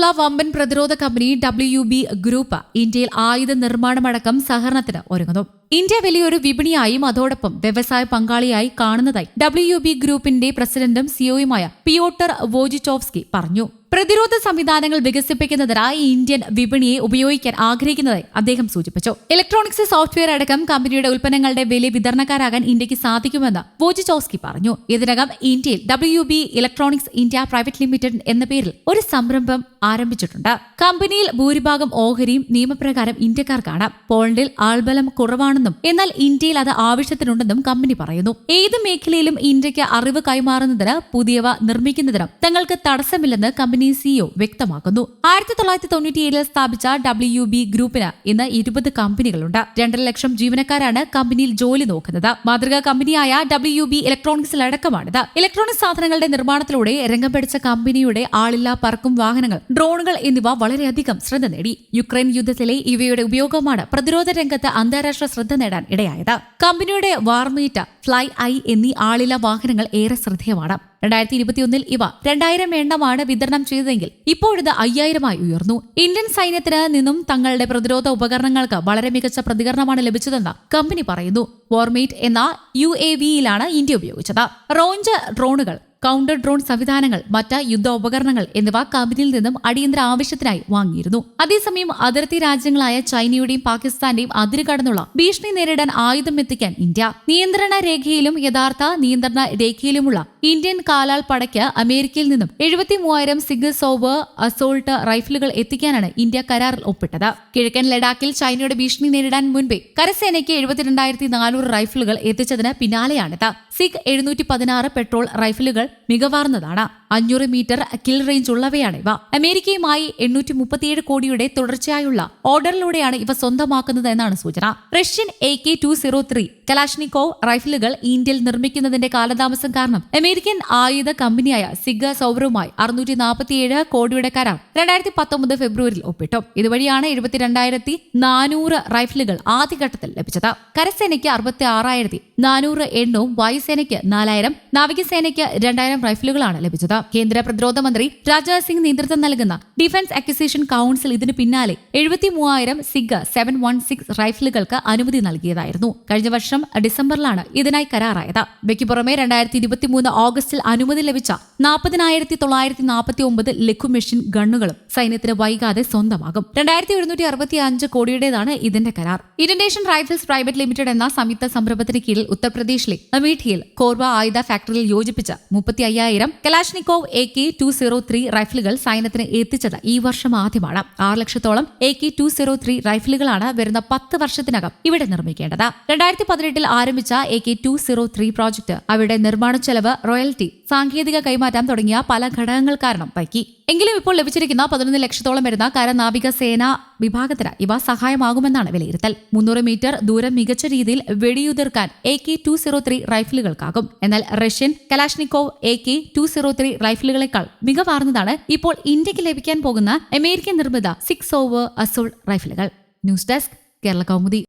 വിദേശത്തുള്ള വമ്പൻ പ്രതിരോധ കമ്പനി ഡബ്ല്യു ബി ഗ്രൂപ്പ് ഇന്ത്യയിൽ ആയുധ നിർമ്മാണമടക്കം സഹകരണത്തിന് ഒരുങ്ങുന്നു. ഇന്ത്യ വലിയൊരു വിപണിയായും അതോടൊപ്പം വ്യവസായ പങ്കാളിയായി കാണുന്നതായി ഡബ്ല്യു ബി ഗ്രൂപ്പിന്റെ പ്രസിഡന്റും സിഒയുമായ പിയോട്ടർ വോജിറ്റോവ്സ്കി പറഞ്ഞു. പ്രതിരോധ സംവിധാനങ്ങൾ വികസിപ്പിക്കുന്നതിനായി ഇന്ത്യൻ വിപണിയെ ഉപയോഗിക്കാൻ ആഗ്രഹിക്കുന്നതായി അദ്ദേഹം സൂചിപ്പിച്ചു. ഇലക്ട്രോണിക്സ് സോഫ്റ്റ്വെയർ അടക്കം കമ്പനിയുടെ ഉൽപ്പന്നങ്ങളുടെ വില വിതരണക്കാരാകാൻ ഇന്ത്യയ്ക്ക് സാധിക്കുമെന്ന് വോജിച്ചോസ്കി പറഞ്ഞു. ഇതിനകം ഇന്ത്യയിൽ W B electronics India private limited എന്ന പേരിൽ ഒരു സംരംഭം ആരംഭിച്ചിട്ടുണ്ട്. കമ്പനിയിൽ ഭൂരിഭാഗം ഓഹരിയും നിയമപ്രകാരം ഇന്ത്യക്കാർക്കാണ്. പോളണ്ടിൽ ആൾബലം കുറവാണെന്നും എന്നാൽ ഇന്ത്യയിൽ അത് ആവശ്യത്തിനുണ്ടെന്നും കമ്പനി പറയുന്നു. ഏത് മേഖലയിലും ഇന്ത്യയ്ക്ക് അറിവ് കൈമാറുന്നതിന് പുതിയവ നിർമ്മിക്കുന്നതിനും തങ്ങൾക്ക് തടസ്സമില്ലെന്ന് കമ്പനി സിഇഒ വ്യക്തമാക്കുന്നു. ആയിരത്തി തൊള്ളായിരത്തി തൊണ്ണൂറ്റിയേഴിൽ സ്ഥാപിച്ച ഡബ്ല്യു ബി ഗ്രൂപ്പിന് ഇന്ന് ഇരുപത് കമ്പനികളുണ്ട്. രണ്ടര ലക്ഷം ജീവനക്കാരാണ് കമ്പനിയിൽ ജോലി നോക്കുന്നത്. മാതൃകാ കമ്പനിയായ ഡബ്ല്യു ബി ഇലക്ട്രോണിക്സിലടക്കമാണിത്. ഇലക്ട്രോണിക് സാധനങ്ങളുടെ നിർമ്മാണത്തിലൂടെ രംഗം പിടിച്ച കമ്പനിയുടെ ആളില്ലാ പറക്കും വാഹനങ്ങൾ ഡ്രോണുകൾ എന്നിവ വളരെയധികം ശ്രദ്ധ നേടി. യുക്രൈൻ യുദ്ധത്തിലെ ഇവയുടെ ഉപയോഗമാണ് പ്രതിരോധ രംഗത്ത് അന്താരാഷ്ട്ര ശ്രദ്ധ നേടാൻ ഇടയായത്. കമ്പനിയുടെ വാർമീറ്റ ഫ്ലൈ ഐ എന്നീ ആളില്ല വാഹനങ്ങൾ ഏറെ ശ്രദ്ധേയമാണ്. രണ്ടായിരത്തി ഇരുപത്തിയൊന്നിൽ ഇവ രണ്ടായിരം എണ്ണമാണ് വിതരണം ചെയ്തതെങ്കിൽ ഇപ്പോഴിത് അയ്യായിരമായി ഉയർന്നു. ഇന്ത്യൻ സൈന്യത്തിന് നിന്നും തങ്ങളുടെ പ്രതിരോധ ഉപകരണങ്ങൾക്ക് വളരെ മികച്ച പ്രതികരണമാണ് ലഭിച്ചതെന്ന് കമ്പനി പറയുന്നു. വോർമേറ്റ് എന്ന യു എ വിയിലാണ് ഇന്ത്യ ഉപയോഗിച്ചത്. റോഞ്ച് ഡ്രോണുകൾ കൗണ്ടർ ഡ്രോൺ സംവിധാനങ്ങൾ മറ്റ് യുദ്ധ ഉപകരണങ്ങൾ എന്നിവ കമ്പനിയിൽ നിന്നും അടിയന്തര ആവശ്യത്തിനായി വാങ്ങിയിരുന്നു. അതേസമയം അതിർത്തി രാജ്യങ്ങളായ ചൈനയുടെയും പാകിസ്ഥാന്റെയും അതിര് കടന്നുള്ള ഭീഷണി നേരിടാൻ ആയുധം എത്തിക്കാൻ ഇന്ത്യ. നിയന്ത്രണ രേഖയിലും യഥാർത്ഥ നിയന്ത്രണ രേഖയിലുമുള്ള ഇന്ത്യൻ കാലാൾ പടയ്ക്ക് അമേരിക്കയിൽ നിന്നും എഴുപത്തി മൂവായിരം സിംഗിൾ സോവർ അസോൾട്ട് റൈഫിലുകൾ എത്തിക്കാനാണ് ഇന്ത്യ കരാറിൽ ഒപ്പിട്ടത്. കിഴക്കൻ ലഡാക്കിൽ ചൈനയുടെ ഭീഷണി നേരിടാൻ മുൻപേ കരസേനയ്ക്ക് എഴുപത്തിരണ്ടായിരത്തി നാനൂറ് റൈഫിലുകൾ എത്തിച്ചതിന് പിന്നാലെയാണിത്. സിഗ് എഴുന്നൂറ്റി പതിനാറ് പെട്രോൾ റൈഫിലുകൾ മികവാർന്നതാണ്. അഞ്ഞൂറ് മീറ്റർ കിൽ റേഞ്ച് ഉള്ളവയാണ് ഇവ. അമേരിക്കയുമായി എണ്ണൂറ്റി മുപ്പത്തിയേഴ് കോടിയുടെ തുടർച്ചയായുള്ള ഓർഡറിലൂടെയാണ് ഇവ സ്വന്തമാക്കുന്നത് എന്നാണ് സൂചന. Russian A K two zero three Kalashnikov റൈഫിലുകൾ ഇന്ത്യയിൽ നിർമ്മിക്കുന്നതിന്റെ കാലതാമസം കാരണം അമേരിക്കൻ ആയുധ കമ്പനിയായ സിഗ സൗവറുമായി അറുന്നൂറ്റി നാൽപ്പത്തിയേഴ് കോടിയുടെ കരാർ രണ്ടായിരത്തി പത്തൊമ്പത് ഫെബ്രുവരിയിൽ ഒപ്പിട്ടു. ഇതുവഴിയാണ് എഴുപത്തിരണ്ടായിരത്തി നാനൂറ് റൈഫിലുകൾ ആദ്യഘട്ടത്തിൽ ലഭിച്ചത്. കരസേനയ്ക്ക് അറുപത്തി ആറായിരത്തി നാനൂറ് എണ്ണവും വായുസേനയ്ക്ക് നാലായിരം നാവികസേനയ്ക്ക് രണ്ടായിരം റൈഫിലുകളാണ് ലഭിച്ചത്. കേന്ദ്ര പ്രതിരോധ മന്ത്രി രാജ്നാഥ് സിംഗ് നേതൃത്വം നൽകുന്ന ഡിഫൻസ് അക്വിസിഷൻ കൌൺസിൽ ഇതിനു പിന്നാലെ എഴുപത്തി മൂവായിരം സിഗ് സെവൻ വൺ സിക്സ് റൈഫിലുകൾക്ക് അനുമതി നൽകിയതായിരുന്നു. കഴിഞ്ഞ വർഷം ഡിസംബറിലാണ് ഇതിനായി കരാറായത്. ഇവയ്ക്ക് പുറമെ രണ്ടായിരത്തി ഇരുപത്തിമൂന്ന് ഓഗസ്റ്റിൽ അനുമതി ലഭിച്ച നാൽപ്പതിനായിരത്തി തൊള്ളായിരത്തി നാൽപ്പത്തി ഒമ്പത് ലഘു മെഷീൻ ഗണ്ണുകളും സൈന്യത്തിന് വൈകാതെ സ്വന്തമാകും. രണ്ടായിരത്തി ഒരുന്നൂറ്റി അറുപത്തി അഞ്ച് കോടിയുടേതാണ് ഇതിന്റെ കരാർ. ഇൻഡോനേഷ്യൻ റൈഫിൾസ് പ്രൈവറ്റ് ലിമിറ്റഡ് എന്ന സംയുക്ത സംരംഭത്തിന് കീഴിൽ ഉത്തർപ്രദേശിലെ അമേഠിയിൽ കോർവ ആയുധ ഫാക്ടറിയിൽ യോജിപ്പിച്ച മുപ്പത്തി അയ്യായിരം Kalashnikov A K two zero three റൈഫിലുകൾ സൈന്യത്തിന് എത്തിച്ചത് ഈ വർഷം ആദ്യമാണ്. ആറ് ലക്ഷത്തോളം A K two zero three റൈഫിലുകളാണ് വരുന്ന പത്ത് വർഷത്തിനകം ഇവിടെ നിർമ്മിക്കേണ്ടത്. രണ്ടായിരത്തി പതിനെട്ടിൽ ആരംഭിച്ച A K two zero three project അവരുടെ നിർമ്മാണ ചെലവ് റോയൽറ്റി സാങ്കേതിക കൈമാറ്റം തുടങ്ങിയ പല ഘടകങ്ങൾ കാരണം വൈകി എങ്കിലും ഇപ്പോൾ ലഭിച്ചിരിക്കുന്ന പതിനൊന്ന് ലക്ഷത്തോളം വരുന്ന കരനാവിക സേന വിഭാഗത്തിന് ഇവ സഹായമാകുമെന്നാണ് വിലയിരുത്തൽ. മുന്നൂറ് മീറ്റർ ദൂരം മികച്ച രീതിയിൽ വെടിയുതിർക്കാൻ A K two zero three റൈഫിലുകൾക്കാകും എന്നാൽ Russian Kalashnikov A K two zero three റൈഫിലുകളെക്കാൾ മികവാർന്നതാണ് ഇപ്പോൾ ഇന്ത്യയ്ക്ക് ലഭിക്കാൻ പോകുന്ന അമേരിക്കൻ നിർമ്മിത സിക്സ് ഓവർ അസോൾ റൈഫിലുകൾ ന്യൂസ് ഡെസ്ക് കേരള കൗമുദി.